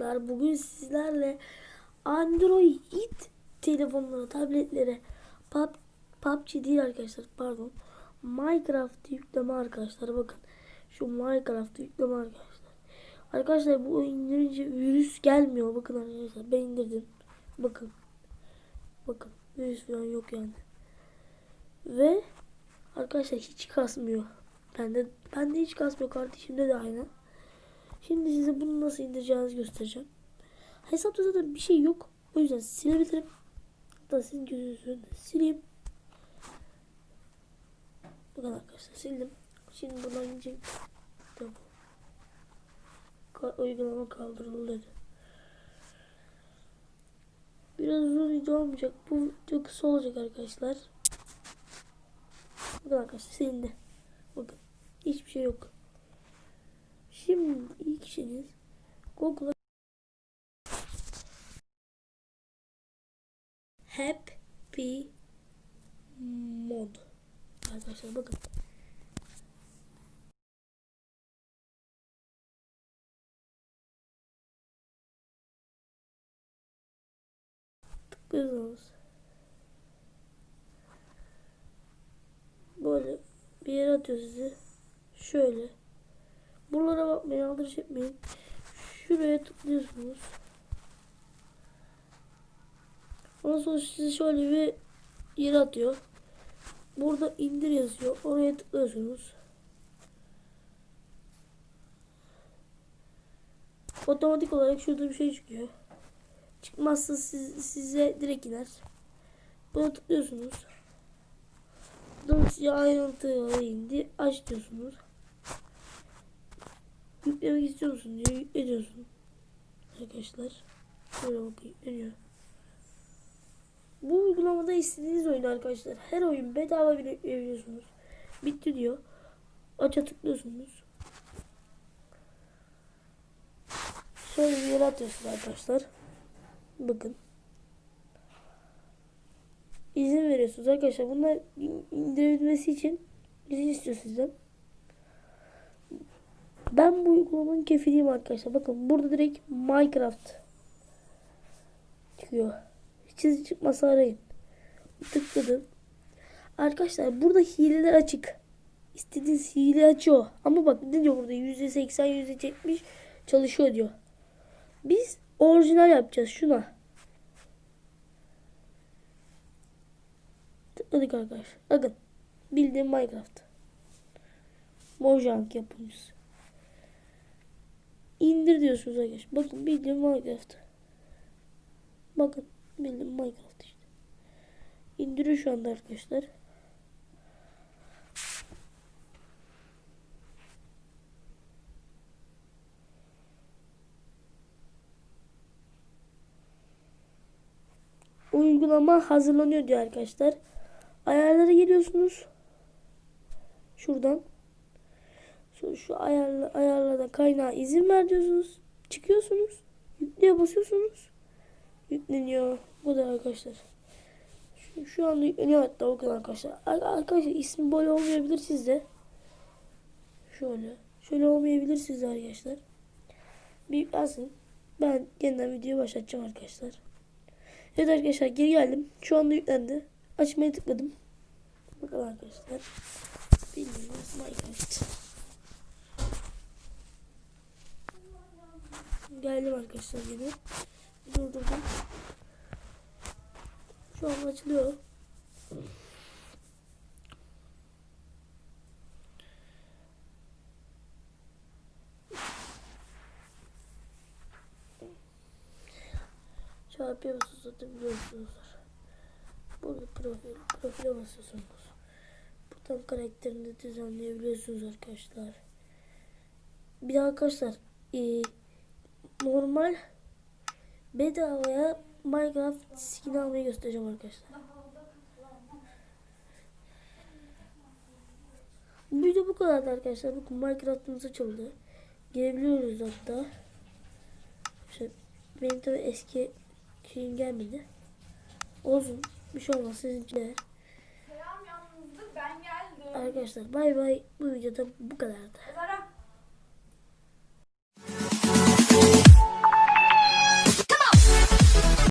arkadaşlar. Bugün sizlerle Android telefonlara, tabletlere pub, PUBG değil arkadaşlar pardon. Minecraft yükleme arkadaşlar. Bakın şu Minecraft yükleme arkadaşlar. Arkadaşlar bu indirince virüs gelmiyor. Bakın arkadaşlar ben indirdim. Bakın. Bakın virüs falan yok yani. Ve arkadaşlar hiç kasmıyor. Bende bende hiç kasmıyor. Kardeşimde de aynı. Şimdi size bunu nasıl indireceğinizi göstereceğim. Hesapta zaten bir şey yok. O yüzden silebilirim. Hatta sizin gözünüzün önünde sileyim. Bakın arkadaşlar sildim. Şimdi buradan gidecek. Tamam. Ka- uygulama kaldırıldı. Biraz uzun video olmayacak. Bu video kısa olacak arkadaşlar. Bakın arkadaşlar silindi. Bakın. Hiçbir şey yok. Şimdi ilk işiniz Google'a Happy Mod Arkadaşlar bakın. Tıklıyorsunuz. Böyle bir yere atıyor sizi. Şöyle. Buralara bakmayın, aldırış etmeyin. Şuraya tıklıyorsunuz. Ondan sonra sizi şöyle bir yere atıyor. Burada indir yazıyor. Oraya tıklıyorsunuz. Otomatik olarak şurada bir şey çıkıyor. Çıkmazsa siz, size direkt iner. Buna tıklıyorsunuz. Dosya ayrıntılı indi. Aç diyorsunuz. Yüklemek istiyor musun diyor. Yükle diyorsun. Arkadaşlar. Şöyle bakın yükleniyor. Bu uygulamada istediğiniz oyun arkadaşlar. Her oyun bedava bile yükleyebiliyorsunuz. Bitti diyor. Aça tıklıyorsunuz. Şöyle bir yere arkadaşlar. Bakın. İzin veriyorsunuz arkadaşlar. Bunlar indirebilmesi için izin istiyor sizden. Ben bu uygulamanın kefiliyim arkadaşlar. Bakın burada direkt Minecraft çıkıyor. Çizi çıkmasa arayın. Tıkladım. Arkadaşlar burada hileler açık. İstediğiniz hile açıyor. Ama bak ne diyor burada %80 %70 çalışıyor diyor. Biz orijinal yapacağız şuna. Tıkladık arkadaşlar. Bakın. Bildiğim Minecraft. Mojang yapımcısı. İndir diyorsunuz arkadaşlar. Bakın bildiğim Minecraft. Bakın bildiğim Minecraft işte. İndiriyor şu anda arkadaşlar. Uygulama hazırlanıyor diyor arkadaşlar. Ayarlara geliyorsunuz. Şuradan. Şu, şu ayarla, ayarlara kaynağa izin ver diyorsunuz. Çıkıyorsunuz. Yükleye basıyorsunuz. Yükleniyor. Bu da arkadaşlar. Şu, şu anda yükleniyor hatta o kadar arkadaşlar. Ar- Arkadaşlar ismi böyle olmayabilir sizde. Şöyle. Şöyle olmayabilir sizde arkadaşlar. Bir yüklensin. Ben yeniden videoyu başlatacağım arkadaşlar. Evet arkadaşlar geri geldim. Şu anda yüklendi. Açmaya tıkladım. Bakın arkadaşlar. Bildiğiniz Minecraft. Geldim arkadaşlar yine. Durdurdum. Şu an açılıyor. Çarpıya basıyorsunuz zaten biliyorsunuzdur. Burada profil, profile basıyorsunuz. Buradan karakterini düzenleyebiliyorsunuz arkadaşlar. Bir de arkadaşlar e, normal bedavaya Minecraft skin almayı göstereceğim arkadaşlar. Bu video bu kadardı arkadaşlar. Bakın Minecraft'ımız açıldı. Girebiliyoruz hatta. İşte benim tabi eski şeyim gelmedi. Olsun. Bir şey olmaz. Yalnızlık ben geldim. Arkadaşlar bay bay. Bu videoda bu kadardı.